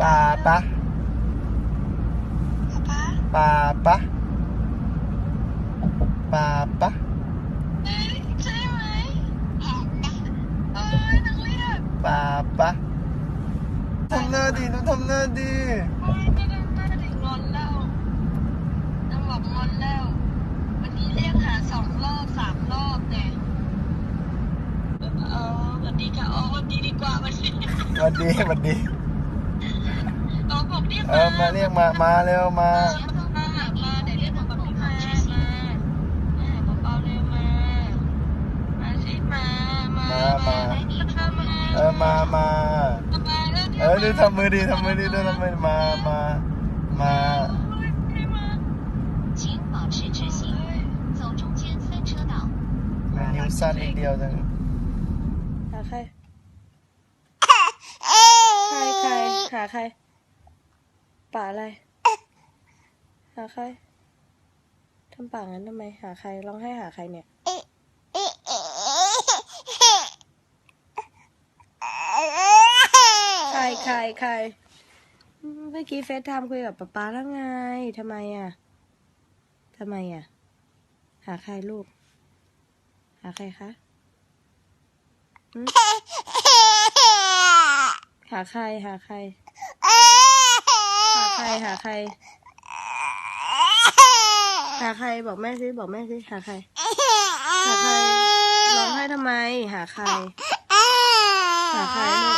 ปาปะป๊าปาปะปาปะเอ้ยใช่ไหมเอ้ยนักเรียนปาปะทำหน้าดีต้องทำหน้าดีเอ้ยไม่ได้ไม่ได้งอนแล้วต้องบอกงอนแล้ว วันนี้เรียกหาสองรอบสามรอบเนี่ยเออวันนี้ค่ะอ๋อวันนี้ดีกว่าวันนี้สวัสดีสวัสดีอ๋อบอก เออมาเรียกมามาเร็วมาเออมามาเออดูทำมือดีทำมือดีดูทำมือมามามานิ้วสั้นนิดเดียวจังหาใคร ใครใครหาใคร ป่าอะไร หาใครทำป่างั้นทำไม หาใครร้องให้หาใครเนี่ย ใครใครใครเมื่อกี้เฟซไทม์คุยกับป๊าป๊าแล้วไงทำไมอะทำไมอะ หาใครลูก หาใครคะ หาใคร หาใคร หาใคร หาใครบอกแม่สิบอกแม่สิหาใคร หาใครร้องไห้ทำไม หาใคร หาใครลูก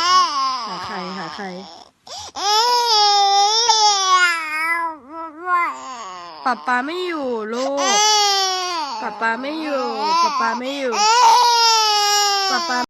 หาใครหาใครป๊าป๊าไม่อยู่ลูกป๊าป๊าไม่อยู่ป๊าป๊าไม่อยู่ป๊าป๊า